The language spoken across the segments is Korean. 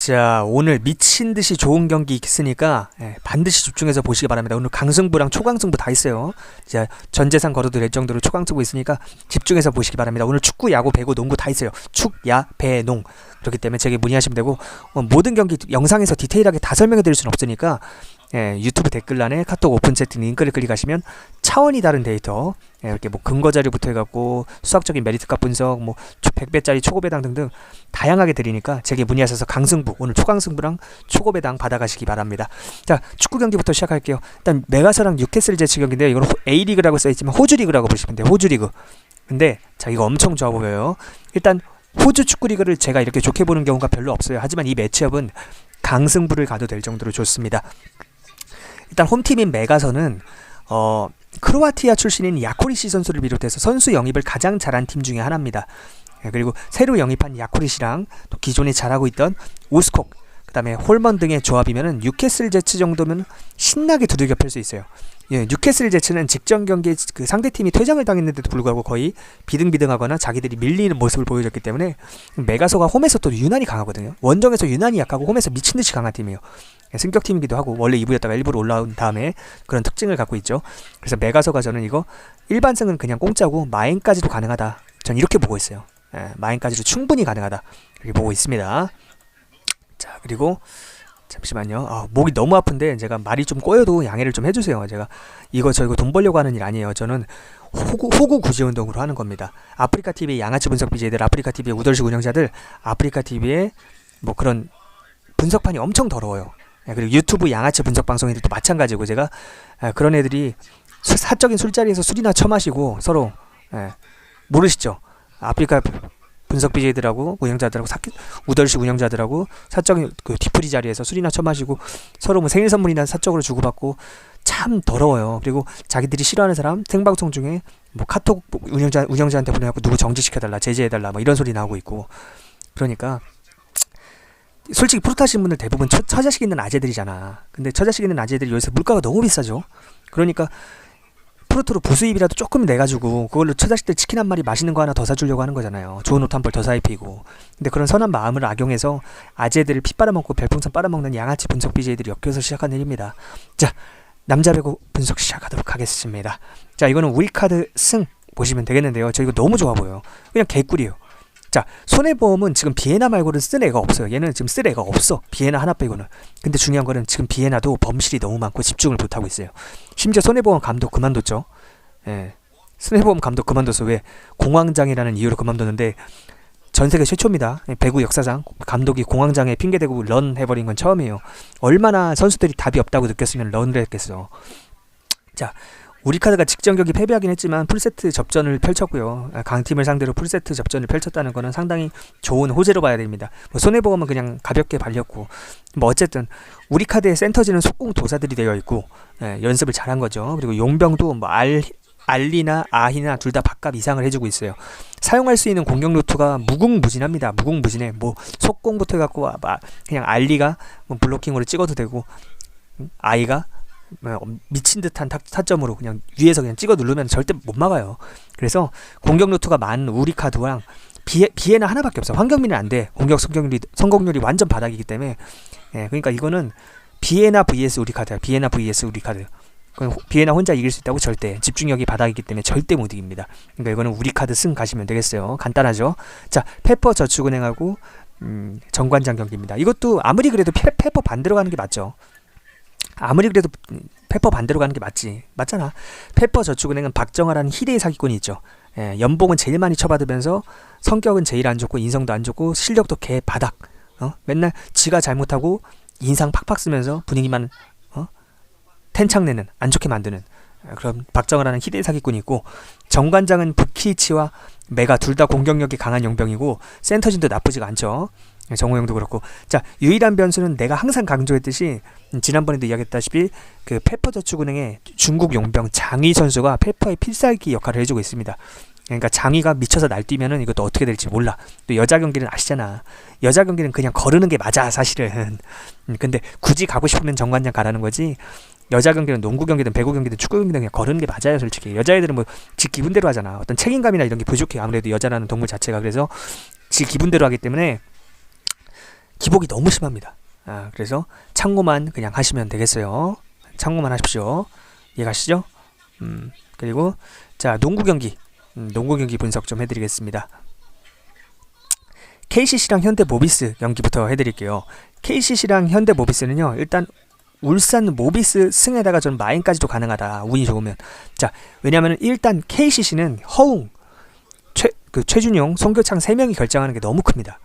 자, 오늘 미친 듯이 좋은 경기 있으니까 예, 반드시 집중해서 보시기 바랍니다. 오늘 강승부랑 초강승부 다 있어요. 자, 전재산 걸어도 될 정도로 초강승부 있으니까 집중해서 보시기 바랍니다. 오늘 축구, 야구, 배구, 농구 다 있어요. 축, 야, 배, 농. 그렇기 때문에 제게 문의하시면 되고 어, 모든 경기 영상에서 디테일하게 다 설명해 드릴 수는 없으니까 예, 유튜브 댓글란에 카톡 오픈 채팅 링크를 클릭하시면 차원이 다른 데이터 예, 이렇게 뭐 근거 자료부터 해갖고 수학적인 메리트값 분석 뭐 100배짜리 초고배당 등등 다양하게 드리니까 제게 문의하셔서 강승부 오늘 초강승부랑 초고배당 받아가시기 바랍니다. 자 축구 경기부터 시작할게요. 일단 메가서랑 뉴캐슬 제치 경기인데요. 이건 A 리그라고 써있지만 호주 리그라고 보시면 돼요. 호주 리그. 근데 자 이거 엄청 좋아 보여요. 일단 호주 축구 리그를 제가 이렇게 좋게 보는 경우가 별로 없어요. 하지만 이 매치업은 강승부를 가도 될 정도로 좋습니다. 일단 홈팀인 메가서는 어 크로아티아 출신인 야코리시 선수를 비롯해서 선수 영입을 가장 잘한 팀 중에 하나입니다. 예, 그리고 새로 영입한 야코리시랑 또 기존에 잘하고 있던 우스콕, 그 다음에 홀먼 등의 조합이면은 뉴캐슬 제츠 정도면 신나게 두들겨 펼수 있어요. 예, 뉴캐슬 제츠는 직전 경기에 그 상대 팀이 퇴장을 당했는데도 불구하고 거의 비등비등하거나 자기들이 밀리는 모습을 보여줬기 때문에 메가서가 홈에서 또 유난히 강하거든요. 원정에서 유난히 약하고 홈에서 미친 듯이 강한 팀이에요. 예, 승격팀이기도 하고 원래 2부였다가 일부러 올라온 다음에 그런 특징을 갖고 있죠. 그래서 메가서가 저는 이거 일반승은 그냥 공짜고 마인까지도 가능하다. 전 이렇게 보고 있어요. 예, 마인까지도 충분히 가능하다. 이렇게 보고 있습니다. 자 그리고 잠시만요. 아, 목이 너무 아픈데 제가 말이 좀 꼬여도 양해를 좀 해주세요. 제가 이거 저 이거 돈 벌려고 하는 일 아니에요. 저는 호구, 호구 구제 운동으로 하는 겁니다. 아프리카 TV의 양아치 분석 BJ들, 아프리카 TV의 우덜식 운영자들, 아프리카 TV의 뭐 그런 분석판이 엄청 더러워요. 예, 그리고 유튜브 양아치 분석 방송인들도 마찬가지고 제가 예, 그런 애들이 수- 사적인 술자리에서 술이나 처마시고 서로 예, 모르시죠? 아프리카 분석 BJ들하고 운영자들하고 사, 우덜식 운영자들하고 사적인 그 뒤풀이 자리에서 술이나 처마시고 서로 뭐 생일 선물이나 사적으로 주고받고 참 더러워요. 그리고 자기들이 싫어하는 사람 생방송 중에 뭐 카톡 운영자 운영자한테 보내갖고 누구 정지시켜달라 제재해달라 뭐 이런 소리 나오고 있고 그러니까 솔직히 프로 타신 분들 대부분 처, 처자식 있는 아재들이잖아. 근데 처자식 있는 아재들이 요새 물가가 너무 비싸죠. 그러니까 프로토로 부수입이라도 조금 내가지고 그걸로 처자식들 치킨 한 마리 맛있는 거 하나 더 사주려고 하는 거잖아요. 좋은 옷 한 벌 더 사입히고. 근데 그런 선한 마음을 악용해서 아재들을 피 빨아먹고 별풍선 빨아먹는 양아치 분석 BJ들이 엮여서 시작한 일입니다. 자, 남자 배구 분석 시작하도록 하겠습니다. 자, 이거는 우리 카드 승 보시면 되겠는데요. 저 이거 너무 좋아 보여요. 그냥 개꿀이에요. 자, 손해보험은 지금 비에나 말고는 쓸 애가 없어요. 얘는 지금 쓸 애가 없어. 비에나 하나 빼고는. 근데 중요한 거는 지금 비에나도 범실이 너무 많고 집중을 못하고 있어요. 심지어 손해보험 감독 그만뒀죠. 예. 손해보험 감독 그만둬서 왜 공황장애라는 이유로 그만뒀는데 전 세계 최초입니다. 예, 배구 역사상 감독이 공황장애 핑계대고 런 해버린 건 처음이에요. 얼마나 선수들이 답이 없다고 느꼈으면 런을 했겠어. 자, 우리 카드가 직전 경기 패배하긴 했지만 풀세트 접전을 펼쳤고요. 아, 강팀을 상대로 풀세트 접전을 펼쳤다는 거는 상당히 좋은 호재로 봐야 됩니다. 뭐 손해보험은 그냥 가볍게 발렸고 뭐 어쨌든 우리 카드의 센터지는 속공 도사들이 되어 있고 예, 연습을 잘한 거죠. 그리고 용병도 뭐 알, 알리나 아히나 둘다 밥값 이상을 해주고 있어요. 사용할 수 있는 공격 루트가 무궁무진합니다. 무궁무진해. 뭐 속공부터 해갖고 아, 마- 그냥 알리가 뭐 블로킹으로 찍어도 되고 음, 아이가 뭐 미친 듯한 타, 타점으로 그냥 위에서 그냥 찍어 누르면 절대 못 막아요. 그래서 공격 루트가 많은 우리 카드랑 비에, 비에나 하나밖에 없어. 황경민은 안 돼. 공격 성공률이 성공률이 완전 바닥이기 때문에 예, 그러니까 이거는 비에나 vs 우리 카드야. 비에나 vs 우리 카드. 그건 호- 비에나 혼자 이길 수 있다고 절대 집중력이 바닥이기 때문에 절대 못 이깁니다. 그러니까 이거는 우리 카드 승 가시면 되겠어요. 간단하죠. 자, 페퍼 저축은행하고 음, 정관장 경기입니다. 이것도 아무리 그래도 페, 페퍼 반대로 가는 게 맞죠. 아무리 그래도 음, 페퍼 반대로 가는 게 맞지. 맞잖아. 페퍼 저축은행은 박정아라는 희대의 사기꾼이 있죠. 예, 연봉은 제일 많이 쳐받으면서 성격은 제일 안 좋고 인성도 안 좋고 실력도 개 바닥. 어? 맨날 지가 잘못하고 인상 팍팍 쓰면서 분위기만 어? 텐창 내는 안 좋게 만드는 아, 그럼 박정아라는 희대의 사기꾼이 있고 정관장은 부키치와 메가 둘 다 공격력이 강한 용병이고 센터진도 나쁘지가 않죠. 예, 정우영도 그렇고 자 유일한 변수는 내가 항상 강조했듯이 음, 지난번에도 이야기했다시피 그 페퍼저축은행의 중국 용병 장희 선수가 페퍼의 필살기 역할을 해주고 있습니다. 그러니까 장희가 미쳐서 날뛰면은 이것도 어떻게 될지 몰라. 또 여자 경기는 아시잖아. 여자 경기는 그냥 거르는 게 맞아 사실은. 음, 근데 굳이 가고 싶으면 정관장 가라는 거지. 여자 경기는 농구 경기든 배구 경기든 축구 경기든 그냥 거르는 게 맞아요 솔직히. 여자애들은 뭐 지 기분대로 하잖아. 어떤 책임감이나 이런 게 부족해. 아무래도 여자라는 동물 자체가 그래서 지 기분대로 하기 때문에 기복이 너무 심합니다. 아, 그래서 참고만 그냥 하시면 되겠어요. 참고만 하십시오. 이해가시죠? 음, 그리고 자 농구 경기, 음, 농구 경기 분석 좀 해드리겠습니다. KCC랑 현대모비스 경기부터 해드릴게요. KCC랑 현대모비스는요, 일단 울산 모비스 승에다가 전 마인까지도 가능하다. 운이 좋으면. 자, 왜냐면 일단 KCC는 허웅, 최, 그 최준용, 송교창 3명이 결정하는 게 너무 큽니다.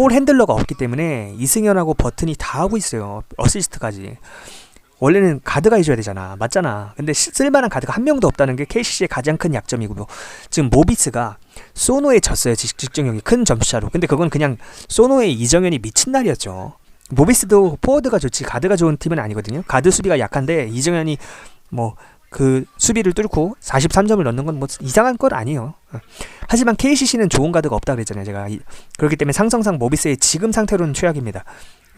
볼 핸들러가 없기 때문에 이승현하고 버튼이 다 하고 있어요. 어시스트까지. 원래는 가드가 해줘야 되잖아. 맞잖아. 근데 시- 쓸만한 가드가 한 명도 없다는 게 KCC의 가장 큰 약점이고요. 지금 모비스가 소노에 졌어요. 직- 직정형이 큰 점수차로. 근데 그건 그냥 소노의 이정현이 미친 날이었죠. 모비스도 포워드가 좋지 가드가 좋은 팀은 아니거든요. 가드 수비가 약한데 이정현이 뭐 그 수비를 뚫고 43점을 넣는 건 뭐 이상한 건 아니에요. 어. 하지만 KCC는 좋은 가드가 없다 그랬잖아요. 제가 이- 그렇기 때문에 상성상 모비스의 지금 상태로는 최악입니다.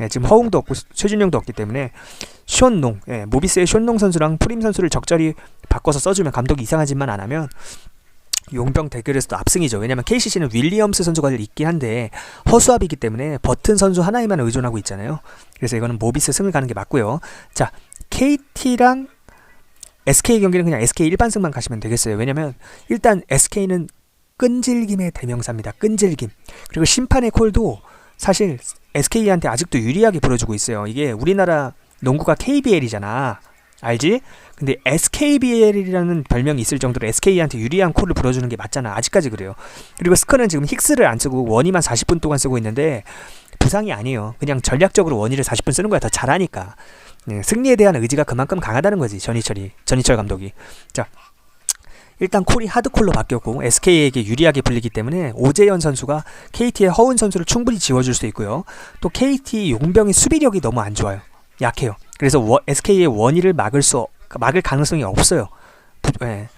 예, 지금 허웅도 없고 최준영도 없기 때문에 션농, 예, 모비스의 션농 선수랑 프림 선수를 적절히 바꿔서 써주면 감독이 이상한 짓만 안 하면 용병 대결에서도 압승이죠. 왜냐면 KCC는 윌리엄스 선수가 있긴 한데 허수아비이기 때문에 버튼 선수 하나에만 의존하고 있잖아요. 그래서 이거는 모비스 승을 가는 게 맞고요. 자, KT랑 SK 경기는 그냥 SK 일반승만 가시면 되겠어요. 왜냐면 일단 SK는 끈질김의 대명사입니다. 끈질김. 그리고 심판의 콜도 사실 SK한테 아직도 유리하게 불어주고 있어요. 이게 우리나라 농구가 KBL이잖아. 알지? 근데 SKBL이라는 별명이 있을 정도로 SK한테 유리한 콜을 불어주는 게 맞잖아. 아직까지 그래요. 그리고 스커는 지금 힉스를 안 쓰고 원이만 40분 동안 쓰고 있는데 부상이 아니에요. 그냥 전략적으로 원이를 40분 쓰는 거야. 더 잘하니까. 네, 승리에 대한 의지가 그만큼 강하다는 거지. 전희철이 전희철 감독이. 자. 일단 콜이 하드콜로 바뀌었고 SK에게 유리하게 불리기 때문에 오재현 선수가 KT의 허운 선수를 충분히 지워줄 수 있고요. 또 KT 용병의 수비력이 너무 안 좋아요. 약해요. 그래서 워, SK의 원위를 막을 수 막을 가능성이 없어요. 부, 예,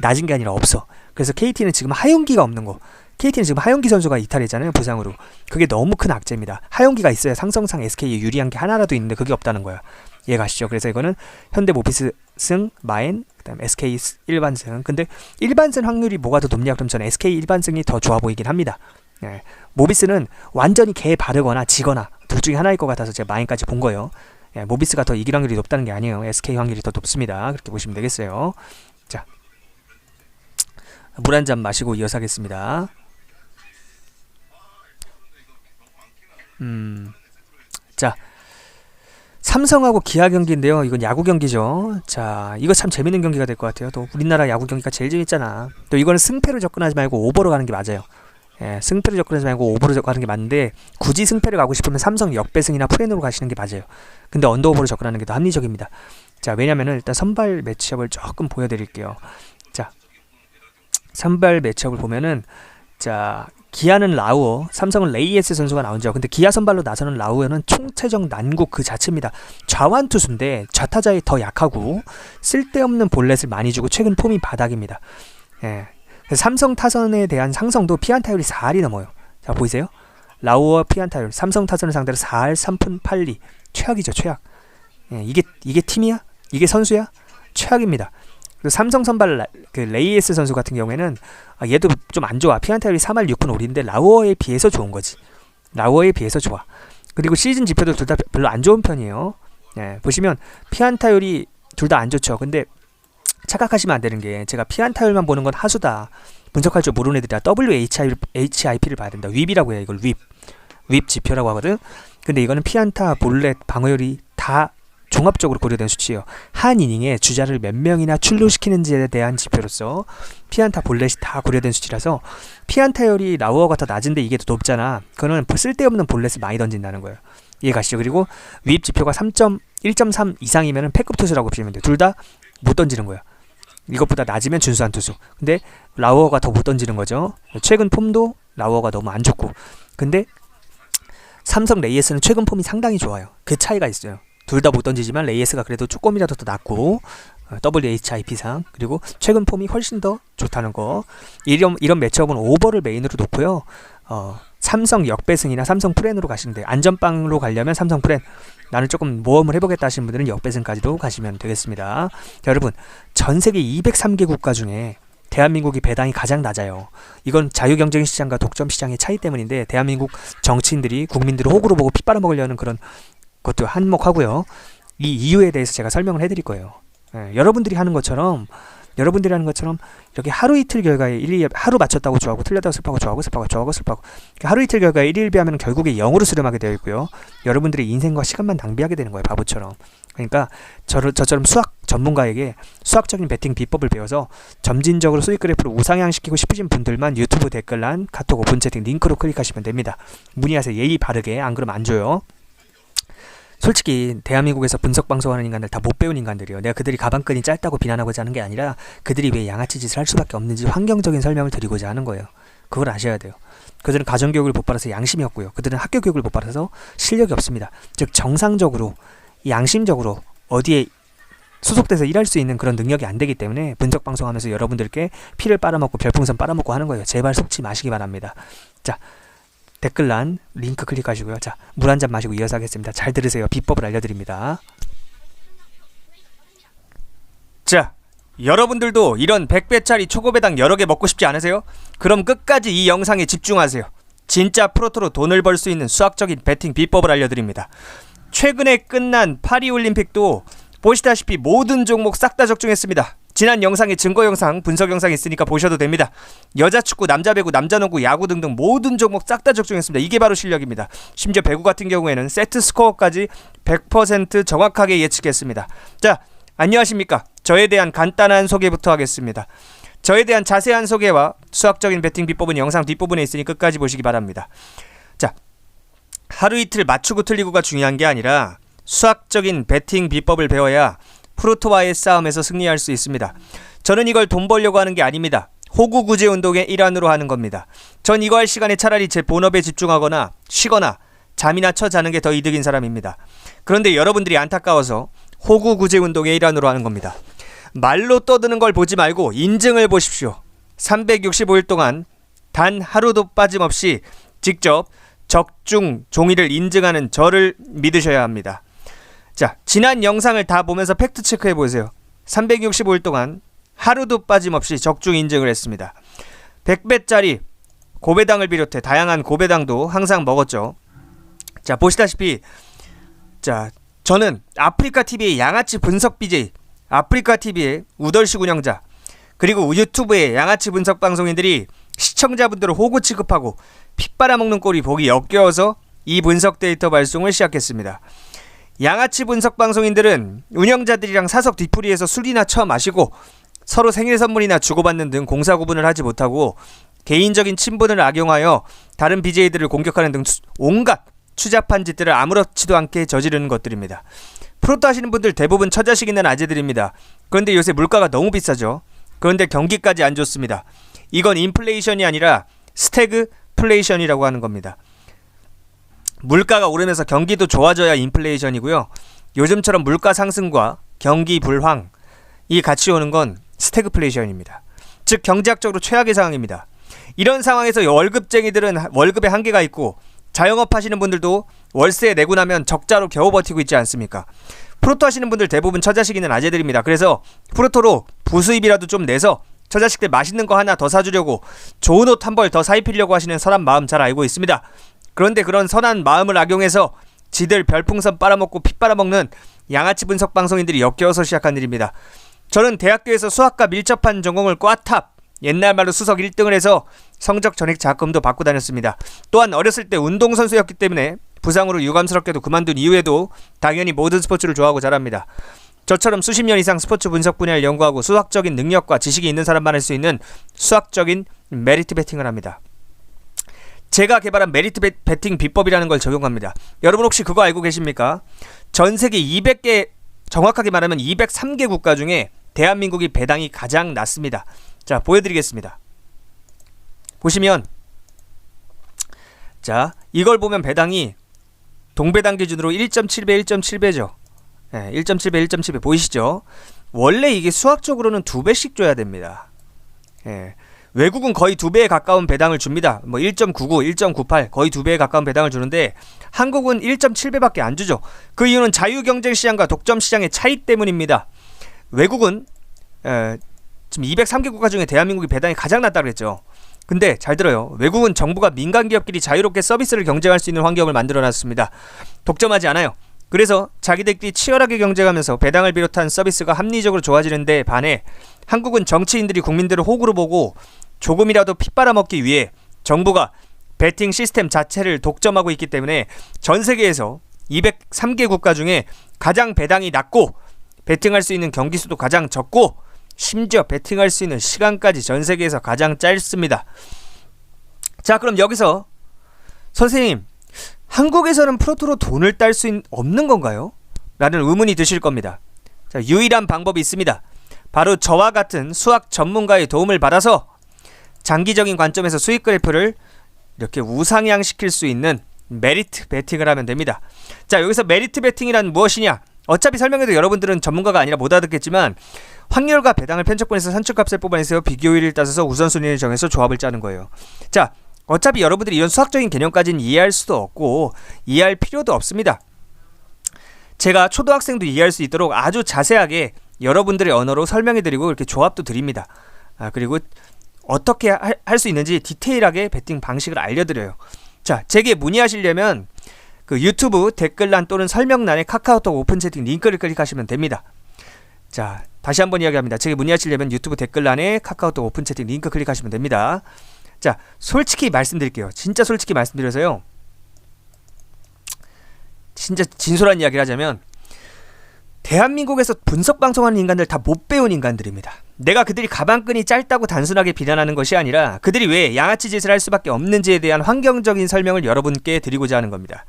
낮은 게 아니라 없어. 그래서 KT는 지금 하용기가 없는 거. KT는 지금 하용기 선수가 이탈했잖아요 부상으로. 그게 너무 큰 악재입니다. 하용기가 있어야 상성상 SK에 유리한 게 하나라도 있는데 그게 없다는 거야. 이해가시죠? 그래서 이거는 현대 모비스 승, 마엔, 그다음 SK 일반승. 근데 일반승 확률이 뭐가 더 높냐? 그럼 저는 SK 일반승이 더 좋아 보이긴 합니다. 예. 모비스는 완전히 개 바르거나 지거나 둘 중에 하나일 것 같아서 제가 마인까지 본 거예요. 예, 모비스가 더 이길 확률이 높다는 게 아니에요. SK 확률이 더 높습니다. 그렇게 보시면 되겠어요. 자, 물 한 잔 마시고 이어서 하겠습니다. 음, 자, 삼성하고 기아 경기인데요. 이건 야구 경기죠. 자, 이거 참 재밌는 경기가 될 것 같아요. 또 우리나라 야구 경기가 제일 재밌잖아. 또 이거는 승패로 접근하지 말고 오버로 가는 게 맞아요. 예, 승패로 접근하지 말고 오버로 접근하는 게 맞는데 굳이 승패를 가고 싶으면 삼성 역배승이나 프렌으로 가시는 게 맞아요. 근데 언더오버로 접근하는 게 더 합리적입니다. 자, 왜냐면은 일단 선발 매치업을 조금 보여드릴게요. 자, 선발 매치업을 보면은 자, 기아는 라우어, 삼성은 레이에스 선수가 나오죠. 근데 기아 선발로 나서는 라우어는 총체적 난국 그 자체입니다. 좌완 투수인데 좌타자에 더 약하고 쓸데없는 볼넷을 많이 주고 최근 폼이 바닥입니다. 예. 삼성 타선에 대한 상성도 피안타율이 4할이 넘어요. 자, 보이세요? 라우어 피안타율, 삼성 타선을 상대로 4할 3푼 8리. 최악이죠, 최악. 예, 이게 이게 팀이야? 이게 선수야? 최악입니다. 그 삼성 선발 라, 그 레이에스 선수 같은 경우에는 아, 얘도 좀 안 좋아. 피안타율이 3할 6푼 5리인데 라우어에 비해서 좋은 거지. 라우어에 비해서 좋아. 그리고 시즌 지표도 둘 다 별로 안 좋은 편이에요. 예, 보시면 피안타율이 둘 다 안 좋죠. 근데 착각하시면 안 되는 게 제가 피안타율만 보는 건 하수다. 분석할 줄 모르는 애들이라 WHIP를 봐야 된다. 윕이라고 해요. 이걸 윕. 윕 지표라고 하거든. 근데 이거는 피안타, 볼넷, 방어율이 다 종합적으로 고려된 수치예요. 한 이닝에 주자를 몇 명이나 출루시키는지에 대한 지표로서 피안타, 볼넷이 다 고려된 수치라서 피안타율이 라우어가 더 낮은데 이게 더 높잖아. 그거는 쓸데없는 볼넷을 많이 던진다는 거예요. 이해 가시죠? 그리고 윕 지표가 3점 1.3 이상이면 패급 투수라고 보시면 돼요. 둘 다 못 던지는 거야. 이것보다 낮으면 준수한 투수. 근데 라우어가 더 못 던지는 거죠. 최근 폼도 라우어가 너무 안 좋고. 근데 삼성 레이에스는 최근 폼이 상당히 좋아요. 그 차이가 있어요. 둘 다 못 던지지만 레이에스가 그래도 조금이라도 더 낫고 어, WHIP상 그리고 최근 폼이 훨씬 더 좋다는 거. 이런 이런 매치업은 오버를 메인으로 놓고요. 어, 삼성 역배승이나 삼성 프렌으로 가시면 돼요. 안전빵으로 가려면 삼성 프렌. 나는 조금 모험을 해보겠다 하시는 분들은 역배승까지도 가시면 되겠습니다. 자, 여러분 전 세계 203개 국가 중에 대한민국이 배당이 가장 낮아요. 이건 자유경쟁 시장과 독점 시장의 차이 때문인데 대한민국 정치인들이 국민들을 호구로 보고 피 빨아먹으려는 그런 것도 한몫하고요. 이 이유에 대해서 제가 설명을 해드릴 거예요. 예, 여러분들이 하는 것처럼 여러분들이 하는 것처럼 이렇게 하루 이틀 결과에 일일 하루 맞췄다고 좋아하고 틀렸다고 슬퍼하고 좋아하고 슬퍼하고 좋아하고 슬퍼하고 하루 이틀 결과에 일일비하면 결국에 0으로 수렴하게 되어 있고요. 여러분들의 인생과 시간만 낭비하게 되는 거예요. 바보처럼. 그러니까 저를 저처럼 수학 전문가에게 수학적인 베팅 비법을 배워서 점진적으로 수익 그래프를 우상향시키고 싶으신 분들만 유튜브 댓글란 카톡 오픈 채팅 링크로 클릭하시면 됩니다. 문의하세요. 예의 바르게 안 그러면 안 줘요. 솔직히 대한민국에서 분석 방송하는 인간들 다 못 배운 인간들이에요. 내가 그들이 가방끈이 짧다고 비난하고자 하는 게 아니라 그들이 왜 양아치 짓을 할 수밖에 없는지 환경적인 설명을 드리고자 하는 거예요. 그걸 아셔야 돼요. 그들은 가정교육을 못 받아서 양심이 없고요. 그들은 학교 교육을 못 받아서 실력이 없습니다. 즉 정상적으로 양심적으로 어디에 소속돼서 일할 수 있는 그런 능력이 안 되기 때문에 분석 방송하면서 여러분들께 피를 빨아먹고 별풍선 빨아먹고 하는 거예요. 제발 속지 마시기 바랍니다. 자 댓글란 링크 클릭하시고요. 자 물 한 잔 마시고 이어서 하겠습니다. 잘 들으세요. 비법을 알려드립니다. 자 여러분들도 이런 100배짜리 초고배당 여러 개 먹고 싶지 않으세요? 그럼 끝까지 이 영상에 집중하세요. 진짜 프로토로 돈을 벌 수 있는 수학적인 베팅 비법을 알려드립니다. 최근에 끝난 파리올림픽도 보시다시피 모든 종목 싹 다 적중했습니다. 지난 영상에 증거 영상, 분석 영상 있으니까 보셔도 됩니다. 여자 축구, 남자 배구, 남자 농구, 야구 등등 모든 종목 싹 다 적중했습니다. 이게 바로 실력입니다. 심지어 배구 같은 경우에는 세트 스코어까지 100% 정확하게 예측했습니다. 자, 안녕하십니까? 저에 대한 간단한 소개부터 하겠습니다. 저에 대한 자세한 소개와 수학적인 베팅 비법은 영상 뒷부분에 있으니 끝까지 보시기 바랍니다. 자, 하루 이틀 맞추고 틀리고가 중요한 게 아니라 수학적인 베팅 비법을 배워야 프로토와의 싸움에서 승리할 수 있습니다. 저는 이걸 돈 벌려고 하는 게 아닙니다. 호구 구제 운동의 일환으로 하는 겁니다. 전 이거 할 시간에 차라리 제 본업에 집중하거나 쉬거나 잠이나 쳐 자는 게 더 이득인 사람입니다. 그런데 여러분들이 안타까워서 호구 구제 운동의 일환으로 하는 겁니다. 말로 떠드는 걸 보지 말고 인증을 보십시오. 365일 동안 단 하루도 빠짐없이 직접 적중 종이를 인증하는 저를 믿으셔야 합니다. 자, 지난 영상을 다 보면서 팩트 체크해 보세요. 365일 동안 하루도 빠짐없이 적중 인증을 했습니다. 100배짜리 고배당을 비롯해 다양한 고배당도 항상 먹었죠. 자, 보시다시피 자, 저는 아프리카 TV의 양아치 분석 BJ, 아프리카 TV의 우덜시 운영자, 그리고 유튜브의 양아치 분석 방송인들이 시청자분들을 호구 취급하고 핏 빨아먹는 꼴이 보기 역겨워서 이 분석 데이터 발송을 시작했습니다. 양아치 분석 방송인들은 운영자들이랑 사석 뒤풀이에서 술이나 처 마시고 서로 생일 선물이나 주고받는 등 공사 구분을 하지 못하고 개인적인 친분을 악용하여 다른 BJ들을 공격하는 등 수- 온갖 추잡한 짓들을 아무렇지도 않게 저지르는 것들입니다. 프로토 하시는 분들 대부분 처자식 있는 아재들입니다. 그런데 요새 물가가 너무 비싸죠. 그런데 경기까지 안 좋습니다. 이건 인플레이션이 아니라 스태그 플레이션이라고 하는 겁니다. 물가가 오르면서 경기도 좋아져야 인플레이션이고요. 요즘처럼 물가 상승과 경기 불황 이 같이 오는 건 스태그플레이션입니다. 즉 경제학적으로 최악의 상황입니다. 이런 상황에서 월급쟁이들은 하- 월급에 한계가 있고 자영업 하시는 분들도 월세 내고 나면 적자로 겨우 버티고 있지 않습니까? 프로토 하시는 분들 대부분 처자식 있는 아재들입니다. 그래서 프로토로 부수입이라도 좀 내서 처자식들 맛있는 거 하나 더 사주려고 좋은 옷 한 벌 더 사입히려고 하시는 선한 마음 잘 알고 있습니다. 그런데 그런 선한 마음을 악용해서 지들 별풍선 빨아먹고 피 빨아먹는 양아치 분석 방송인들이 역겨워서 시작한 일입니다. 저는 대학교에서 수학과 밀접한 전공을 꽈탑 옛날 말로 수석 1등을 해서 성적 전액 자금도 받고 다녔습니다. 또한 어렸을 때 운동선수였기 때문에 부상으로 유감스럽게도 그만둔 이후에도 당연히 모든 스포츠를 좋아하고 자랍니다. 저처럼 수십 년 이상 스포츠 분석 분야를 연구하고 수학적인 능력과 지식이 있는 사람만 할 수 있는 수학적인 메리트 베팅을 합니다. 제가 개발한 메리트 베- 베팅 비법이라는 걸 적용합니다. 여러분 혹시 그거 알고 계십니까? 전 세계 200개 정확하게 말하면 203개 국가 중에 대한민국이 배당이 가장 낮습니다. 자, 보여드리겠습니다. 보시면 자, 이걸 보면 배당이 동배당 기준으로 1.7배, 1.7배죠. 예, 1.7배, 1.7배 보이시죠? 원래 이게 수학적으로는 두 배씩 줘야 됩니다. 예. 외국은 거의 두 배에 가까운 배당을 줍니다. 뭐 1.99, 1.98 거의 두 배에 가까운 배당을 주는데 한국은 1.7배밖에 안 주죠. 그 이유는 자유 경쟁 시장과 독점 시장의 차이 때문입니다. 외국은 에, 지금 203개 국가 중에 대한민국이 배당이 가장 낮다 그랬죠. 근데 잘 들어요. 외국은 정부가 민간 기업끼리 자유롭게 서비스를 경쟁할 수 있는 환경을 만들어 놨습니다. 독점하지 않아요. 그래서 자기들끼리 치열하게 경쟁하면서 배당을 비롯한 서비스가 합리적으로 좋아지는데 반해 한국은 정치인들이 국민들을 호구로 보고 조금이라도 피 빨아먹기 위해 정부가 베팅 시스템 자체를 독점하고 있기 때문에 전 세계에서 203개 국가 중에 가장 배당이 낮고 베팅할 수 있는 경기 수도 가장 적고 심지어 베팅할 수 있는 시간까지 전 세계에서 가장 짧습니다. 자, 그럼 여기서 선생님, 한국에서는 프로토로 돈을 딸 수 없는 건가요? 라는 의문이 드실 겁니다. 자, 유일한 방법이 있습니다. 바로 저와 같은 수학 전문가의 도움을 받아서 장기적인 관점에서 수익 그래프를 이렇게 우상향시킬 수 있는 메리트 베팅을 하면 됩니다. 자, 여기서 메리트 베팅이란 무엇이냐? 어차피 설명해도 여러분들은 전문가가 아니라 못 알아듣겠지만 확률과 배당을 편집권에서 산출값을 뽑아내서 비교율을 따져서 우선순위를 정해서 조합을 짜는 거예요. 자, 어차피 여러분들이 이런 수학적인 개념까지는 이해할 수도 없고 이해할 필요도 없습니다. 제가 초등학생도 이해할 수 있도록 아주 자세하게 여러분들의 언어로 설명해드리고 이렇게 조합도 드립니다. 아, 그리고 어떻게 할 수 있는지 디테일하게 베팅 방식을 알려드려요. 자, 제게 문의하시려면 그 유튜브 댓글란 또는 설명란에 카카오톡 오픈 채팅 링크를 클릭하시면 됩니다. 자, 다시 한번 이야기합니다. 제게 문의하시려면 유튜브 댓글란에 카카오톡 오픈 채팅 링크 클릭하시면 됩니다. 자, 솔직히 말씀드릴게요. 진짜 솔직히 말씀드려서요. 진짜 진솔한 이야기를 하자면 대한민국에서 분석 방송하는 인간들 다 못 배운 인간들입니다. 내가 그들이 가방끈이 짧다고 단순하게 비난하는 것이 아니라 그들이 왜 양아치 짓을 할 수밖에 없는지에 대한 환경적인 설명을 여러분께 드리고자 하는 겁니다.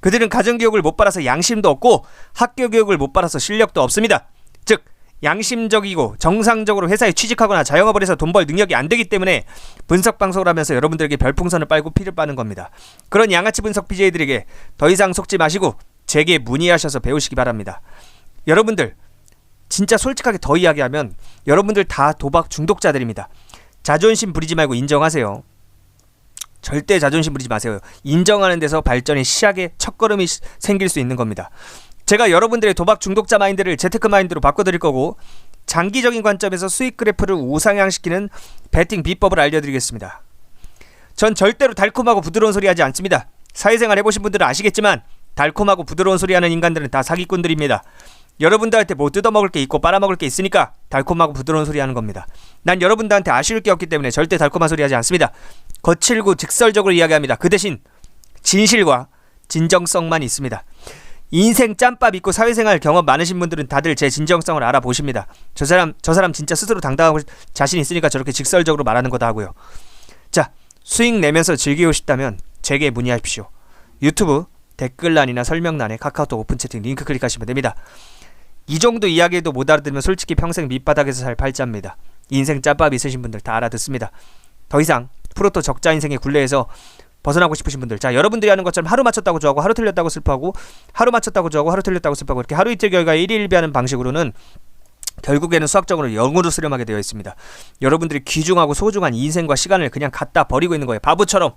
그들은 가정교육을 못 받아서 양심도 없고 학교 교육을 못 받아서 실력도 없습니다. 즉 양심적이고 정상적으로 회사에 취직하거나 자영업을 해서 돈 벌 능력이 안 되기 때문에 분석 방송을 하면서 여러분들에게 별풍선을 빨고 피를 빠는 겁니다. 그런 양아치 분석 BJ들에게 더 이상 속지 마시고 제게 문의하셔서 배우시기 바랍니다. 여러분들 진짜 솔직하게 더 이야기하면 여러분들 다 도박 중독자들입니다. 자존심 부리지 말고 인정하세요. 절대 자존심 부리지 마세요. 인정하는 데서 발전의 시작의 첫걸음이 생길 수 있는 겁니다. 제가 여러분들의 도박 중독자 마인드를 재테크 마인드로 바꿔드릴 거고 장기적인 관점에서 수익 그래프를 우상향시키는 베팅 비법을 알려드리겠습니다. 전 절대로 달콤하고 부드러운 소리 하지 않습니다. 사회생활 해보신 분들은 아시겠지만 달콤하고 부드러운 소리 하는 인간들은 다 사기꾼들입니다. 여러분들한테 뭐 뜯어먹을 게 있고 빨아먹을 게 있으니까 달콤하고 부드러운 소리 하는 겁니다. 난 여러분들한테 아쉬울 게 없기 때문에 절대 달콤한 소리 하지 않습니다. 거칠고 직설적으로 이야기합니다. 그 대신 진실과 진정성만 있습니다. 인생 짬밥 있고 사회생활 경험 많으신 분들은 다들 제 진정성을 알아보십니다. 저 사람 저 사람 진짜 스스로 당당하고 자신 있으니까 저렇게 직설적으로 말하는 거다 하고요. 자 수익 내면서 즐기고 싶다면 제게 문의하십시오. 유튜브 댓글란이나 설명란에 카카오톡 오픈 채팅 링크 클릭하시면 됩니다. 이 정도 이야기도 못 알아들으면 솔직히 평생 밑바닥에서 살 팔자입니다. 인생 짬밥 있으신 분들 다 알아듣습니다. 더 이상 프로토 적자 인생의 굴레에서 벗어나고 싶으신 분들 자 여러분들이 하는 것처럼 하루 맞췄다고 좋아하고 하루 틀렸다고 슬퍼하고 하루 맞췄다고 좋아하고 하루 틀렸다고 슬퍼하고 이렇게 하루 이틀 결과 일일비하는 방식으로는 결국에는 수학적으로 영으로 수렴하게 되어 있습니다. 여러분들이 귀중하고 소중한 인생과 시간을 그냥 갖다 버리고 있는 거예요. 바보처럼.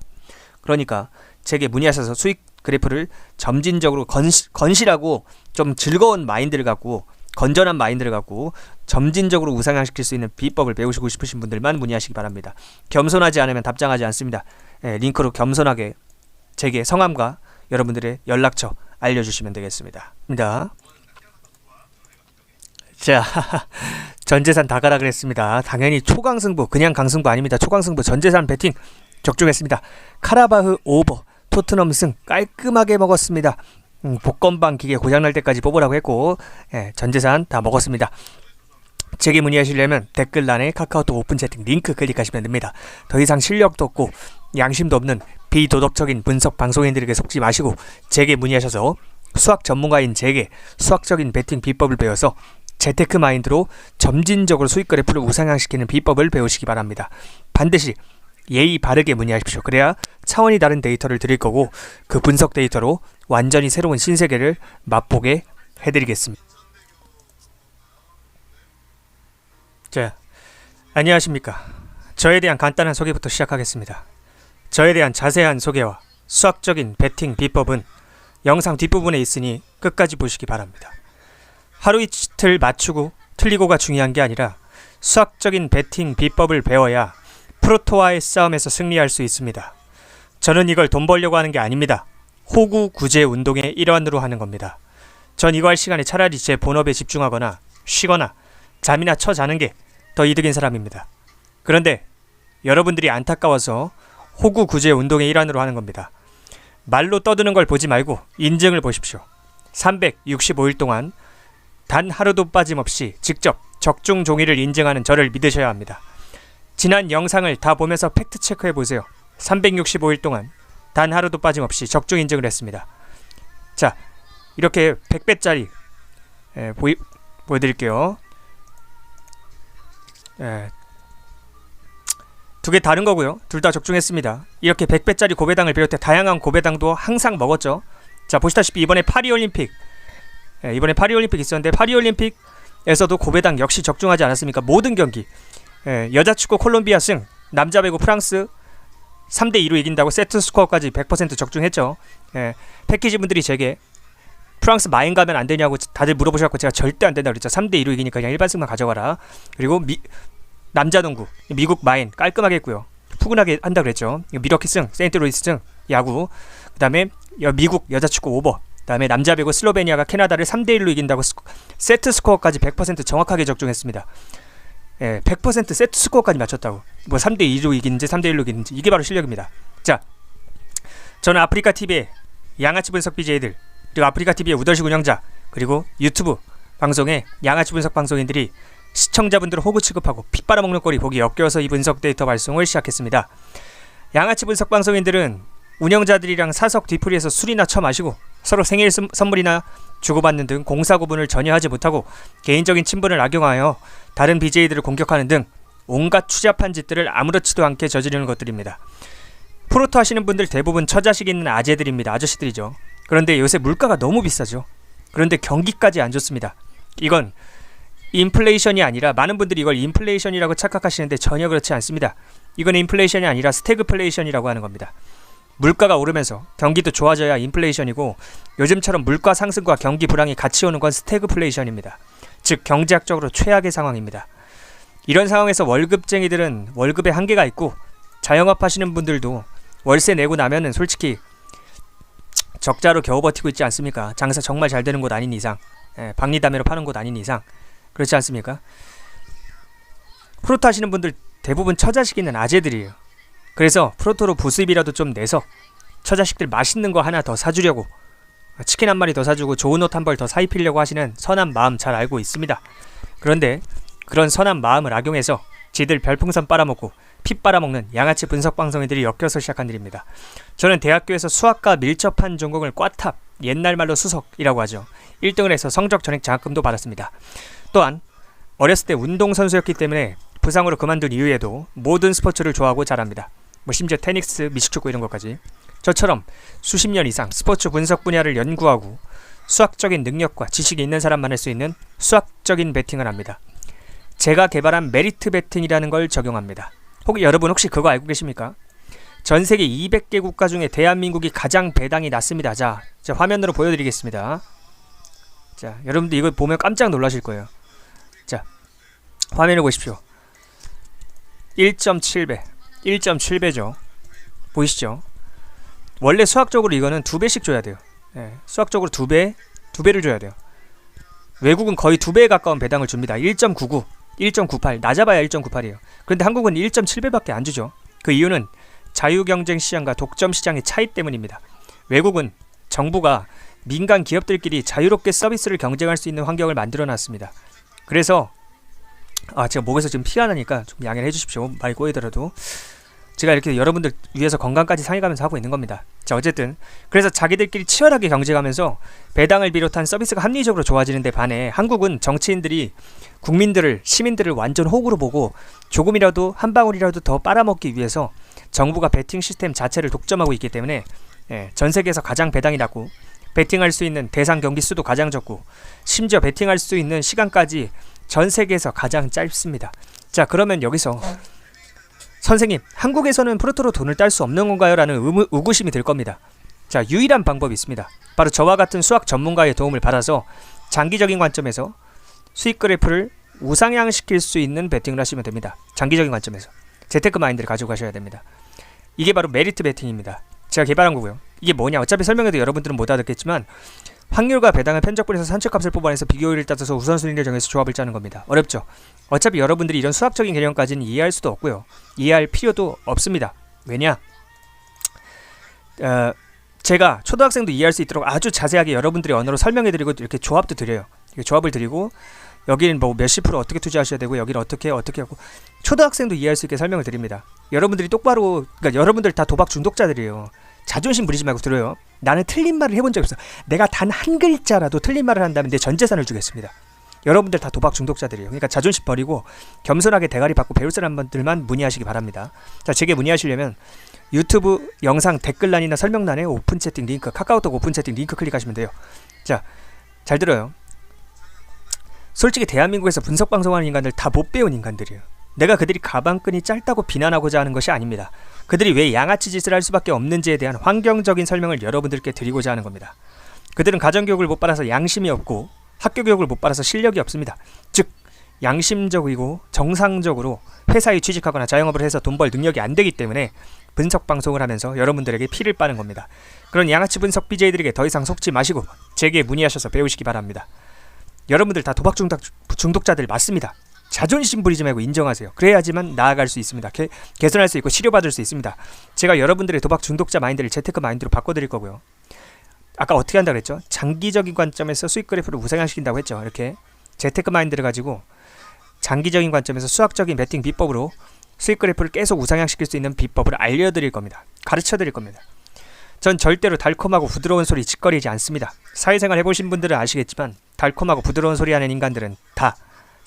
그러니까 제게 문의하셔서 수익 그래프를 점진적으로 건실, 건실하고 좀 즐거운 마인드를 갖고 건전한 마인드를 갖고 점진적으로 우상향시킬 수 있는 비법을 배우시고 싶으신 분들만 문의하시기 바랍니다. 겸손하지 않으면 답장하지 않습니다. 예, 링크로 겸손하게 제게 성함과 여러분들의 연락처 알려주시면 되겠습니다. 자, 전재산 다 가라 그랬습니다. 당연히 초강승부, 그냥 강승부 아닙니다. 초강승부 전재산 배팅 적중했습니다. 카라바흐 오버, 토트넘 승 깔끔하게 먹었습니다. 음, 복권방 기계 고장날 때까지 뽑으라고 했고 예, 전재산 다 먹었습니다. 제게 문의하시려면 댓글란에 카카오톡 오픈 채팅 링크 클릭하시면 됩니다. 더 이상 실력도 없고 양심도 없는 비도덕적인 분석 방송인들에게 속지 마시고 제게 문의하셔서 수학 전문가인 제게 수학적인 베팅 비법을 배워서 재테크 마인드로 점진적으로 수익 그래프를 우상향시키는 비법을 배우시기 바랍니다. 반드시 예의 바르게 문의하십시오. 그래야 차원이 다른 데이터를 드릴 거고 그 분석 데이터로 완전히 새로운 신세계를 맛보게 해드리겠습니다. 자, 안녕하십니까. 저에 대한 간단한 소개부터 시작하겠습니다. 저에 대한 자세한 소개와 수학적인 베팅 비법은 영상 뒷부분에 있으니 끝까지 보시기 바랍니다. 하루 이틀 맞추고 틀리고가 중요한 게 아니라 수학적인 배팅 비법을 배워야 프로토와의 싸움에서 승리할 수 있습니다. 저는 이걸 돈 벌려고 하는 게 아닙니다. 호구 구제 운동의 일환으로 하는 겁니다. 전 이거 할 시간에 차라리 제 본업에 집중하거나 쉬거나 잠이나 쳐 자는 게 더 이득인 사람입니다. 그런데 여러분들이 안타까워서 호구 구제 운동의 일환으로 하는 겁니다. 말로 떠드는 걸 보지 말고 인증을 보십시오. 365일 동안 단 하루도 빠짐없이 직접 적중 종이를 인증하는 저를 믿으셔야 합니다. 지난 영상을 다 보면서 팩트 체크해 보세요. 365일 동안 단 하루도 빠짐없이 적중 인증을 했습니다. 자, 이렇게 100배짜리 예, 보이, 보여드릴게요. 예, 두 개 다른 거고요. 둘 다 적중했습니다. 이렇게 100배짜리 고배당을 비롯해 다양한 고배당도 항상 먹었죠. 자, 보시다시피 이번에 파리올림픽 예, 이번에 파리올림픽 있었는데 파리올림픽에서도 고배당 역시 적중하지 않았습니까? 모든 경기 예, 여자 축구 콜롬비아 승, 남자 배구 프랑스 3대 2로 이긴다고 세트 스코어까지 100% 적중했죠. 예, 패키지 분들이 제게 프랑스 마인 가면 안 되냐고 다들 물어보셔갖고 제가 절대 안 된다 그랬죠. 3대 2로 이기니까 그냥 일반 승만 가져가라. 그리고 미, 남자 농구 미국 마인 깔끔하게 했고요. 푸근하게 한다 그랬죠. 미러키 승, 세인트루이스 승 야구. 그다음에 여, 미국 여자 축구 오버. 그다음에 남자 배구 슬로베니아가 캐나다를 3대 1로 이긴다고 스코, 세트 스코어까지 100% 정확하게 적중했습니다. 예, 100% 세트 스코어까지 맞췄다고. 뭐 3대 2로 이기는지 3대 1로 이기는지 이게 바로 실력입니다. 자, 저는 아프리카 TV의 양아치 분석 BJ들 그리고 아프리카 TV의 우덜시 운영자 그리고 유튜브 방송의 양아치 분석 방송인들이 시청자분들을 호구 취급하고 피 빨아먹는 꼴이 보기 역겨워서 이 분석 데이터 발송을 시작했습니다. 양아치 분석 방송인들은 운영자들이랑 사석 뒤풀이에서 술이나 쳐 마시고 서로 생일 선- 선물이나 주고받는 등 공사 구분을 전혀 하지 못하고 개인적인 친분을 악용하여 다른 BJ들을 공격하는 등 온갖 추잡한 짓들을 아무렇지도 않게 저지르는 것들입니다. 프로토 하시는 분들 대부분 처자식 있는 아재들입니다. 아저씨들이죠. 그런데 요새 물가가 너무 비싸죠. 그런데 경기까지 안 좋습니다. 이건 인플레이션이 아니라 많은 분들이 이걸 인플레이션이라고 착각하시는데 전혀 그렇지 않습니다. 이건 인플레이션이 아니라 스태그플레이션이라고 하는 겁니다. 물가가 오르면서 경기도 좋아져야 인플레이션이고 요즘처럼 물가 상승과 경기 불황이 같이 오는 건 스태그플레이션입니다. 즉 경제학적으로 최악의 상황입니다. 이런 상황에서 월급쟁이들은 월급에 한계가 있고 자영업 하시는 분들도 월세 내고 나면은 솔직히 적자로 겨우 버티고 있지 않습니까? 장사 정말 잘 되는 곳 아닌 이상, 예, 박리담회로 파는 곳 아닌 이상 그렇지 않습니까? 프로토 하시는 분들 대부분 처자식 있는 아재들이에요. 그래서 프로토로 부수입이라도 좀 내서 처자식들 맛있는 거 하나 더 사주려고 치킨 한 마리 더 사주고 좋은 옷 한 벌 더 사입히려고 하시는 선한 마음 잘 알고 있습니다. 그런데 그런 선한 마음을 악용해서 지들 별풍선 빨아먹고 피 빨아먹는 양아치 분석 방송인들이 엮여서 시작한 일입니다. 저는 대학교에서 수학과 밀접한 전공을 꽈탑, 옛날 말로 수석이라고 하죠. 1등을 해서 성적 전액 장학금도 받았습니다. 또한 어렸을 때 운동선수였기 때문에 부상으로 그만둔 이후에도 모든 스포츠를 좋아하고 잘합니다. 뭐 심지어 테니스, 미식축구 이런 것까지. 저처럼 수십 년 이상 스포츠 분석 분야를 연구하고 수학적인 능력과 지식이 있는 사람만 할 수 있는 수학적인 베팅을 합니다. 제가 개발한 메리트 베팅이라는 걸 적용합니다. 혹 여러분 혹시 그거 알고 계십니까? 전 세계 200개 국가 중에 대한민국이 가장 배당이 낮습니다. 자, 자 화면으로 보여드리겠습니다. 자, 여러분들 이거 보면 깜짝 놀라실 거예요. 자, 화면을 보십시오. 1.7배, 1.7배죠. 보이시죠? 원래 수학적으로 이거는 두 배씩 줘야 돼요. 예, 수학적으로 두 배, 두 배를 줘야 돼요. 외국은 거의 두 배에 가까운 배당을 줍니다. 1.99, 1.98, 낮아봐야 1.98이에요. 그런데 한국은 1.7배밖에 안 주죠. 그 이유는 자유경쟁 시장과 독점 시장의 차이 때문입니다. 외국은 정부가 민간 기업들끼리 자유롭게 서비스를 경쟁할 수 있는 환경을 만들어 놨습니다. 그래서 아 제가 목에서 지금 피가 나니까 좀 양해를 해주십시오. 많이 꼬이더라도 제가 이렇게 여러분들 위해서 건강까지 상해가면서 하고 있는 겁니다. 자 어쨌든 그래서 자기들끼리 치열하게 경쟁하면서 배당을 비롯한 서비스가 합리적으로 좋아지는 데 반해 한국은 정치인들이 국민들을 시민들을 완전 호구로 보고 조금이라도 한 방울이라도 더 빨아먹기 위해서 정부가 베팅 시스템 자체를 독점하고 있기 때문에 예, 전 세계에서 가장 배당이 낮고 베팅할 수 있는 대상 경기 수도 가장 적고 심지어 베팅할 수 있는 시간까지 전 세계에서 가장 짧습니다. 자 그러면 여기서 선생님 한국에서는 프로토로 돈을 딸 수 없는 건가요? 라는 의무, 의구심이 들 겁니다. 자 유일한 방법이 있습니다. 바로 저와 같은 수학 전문가의 도움을 받아서 장기적인 관점에서 수익 그래프를 우상향시킬 수 있는 베팅을 하시면 됩니다. 장기적인 관점에서 재테크 마인드를 가지고 가셔야 됩니다. 이게 바로 메리트 베팅입니다. 제가 개발한 거고요. 이게 뭐냐? 어차피 설명해도 여러분들은 못 알아듣겠지만 확률과 배당을 편적분해서 산책값을 뽑아내서 비교율을 따져서 우선순위를 정해서 조합을 짜는 겁니다. 어렵죠? 어차피 여러분들이 이런 수학적인 개념까지는 이해할 수도 없고요. 이해할 필요도 없습니다. 왜냐? 어, 제가 초등학생도 이해할 수 있도록 아주 자세하게 여러분들의 언어로 설명해드리고 이렇게 조합도 드려요. 이렇게 조합을 드리고 여기는 뭐 몇십 프로 어떻게 투자하셔야 되고 여기는 어떻게 어떻게 하고 초등학생도 이해할 수 있게 설명을 드립니다. 여러분들이 똑바로 그러니까 여러분들 다 도박 중독자들이에요. 자존심 부리지 말고 들어요. 나는 틀린 말을 해본 적 없어. 내가 단 한 글자라도 틀린 말을 한다면 내 전 재산을 주겠습니다. 여러분들 다 도박 중독자들이에요. 그러니까 자존심 버리고 겸손하게 대가리 받고 배울 사람들만 문의하시기 바랍니다. 자, 제게 문의하시려면 유튜브 영상 댓글란이나 설명란에 오픈 채팅 링크, 카카오톡 오픈 채팅 링크 클릭하시면 돼요. 자, 잘 들어요. 솔직히 대한민국에서 분석 방송하는 인간들 다 못 배운 인간들이에요. 내가 그들이 가방끈이 짧다고 비난하고자 하는 것이 아닙니다. 그들이 왜 양아치 짓을 할 수밖에 없는지에 대한 환경적인 설명을 여러분들께 드리고자 하는 겁니다. 그들은 가정교육을 못 받아서 양심이 없고 학교 교육을 못 받아서 실력이 없습니다. 즉 양심적이고 정상적으로 회사에 취직하거나 자영업을 해서 돈 벌 능력이 안 되기 때문에 분석 방송을 하면서 여러분들에게 피를 빠는 겁니다. 그런 양아치 분석 BJ들에게 더 이상 속지 마시고 제게 문의하셔서 배우시기 바랍니다. 여러분들 다 도박 중독, 중독자들 맞습니다. 자존심 부리지 말고 인정하세요. 그래야지만 나아갈 수 있습니다. 개, 개선할 수 있고 치료받을 수 있습니다. 제가 여러분들의 도박 중독자 마인드를 재테크 마인드로 바꿔드릴 거고요. 아까 어떻게 한다고 그랬죠? 장기적인 관점에서 수익 그래프를 우상향시킨다고 했죠. 이렇게 재테크 마인드를 가지고 장기적인 관점에서 수학적인 베팅 비법으로 수익 그래프를 계속 우상향시킬 수 있는 비법을 알려드릴 겁니다. 가르쳐드릴 겁니다. 전 절대로 달콤하고 부드러운 소리 짓거리지 않습니다. 사회생활 해보신 분들은 아시겠지만 달콤하고 부드러운 소리 하는 인간들은 다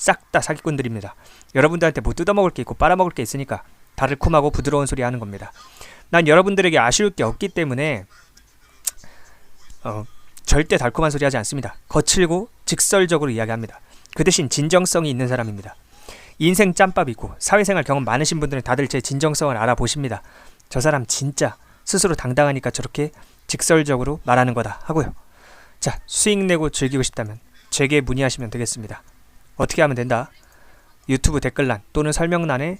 싹 다 사기꾼들입니다. 여러분들한테 뭐 뜯어먹을 게 있고 빨아먹을 게 있으니까 달콤하고 부드러운 소리 하는 겁니다. 난 여러분들에게 아쉬울 게 없기 때문에 어, 절대 달콤한 소리 하지 않습니다. 거칠고 직설적으로 이야기합니다. 그 대신 진정성이 있는 사람입니다. 인생 짬밥이고 사회생활 경험 많으신 분들은 다들 제 진정성을 알아보십니다. 저 사람 진짜 스스로 당당하니까 저렇게 직설적으로 말하는 거다 하고요. 자, 수익 내고 즐기고 싶다면 제게 문의하시면 되겠습니다. 어떻게 하면 된다? 유튜브 댓글란 또는 설명란에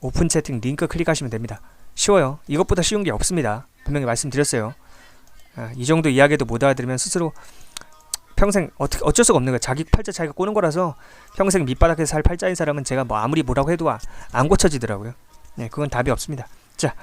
오픈 채팅 링크 클릭하시면 됩니다. 쉬워요. 이것보다 쉬운 게 없습니다. 분명히 말씀드렸어요. 아, 이 정도 이야기도 못 알아들으면 스스로 평생 어떻게 어쩔 수가 없는 거예요. 자기 팔자 자기가 꼬는 거라서 평생 밑바닥에서 살 팔자인 사람은 제가 뭐 아무리 뭐라고 해도 아- 안 고쳐지더라고요. 네, 그건 답이 없습니다. 자,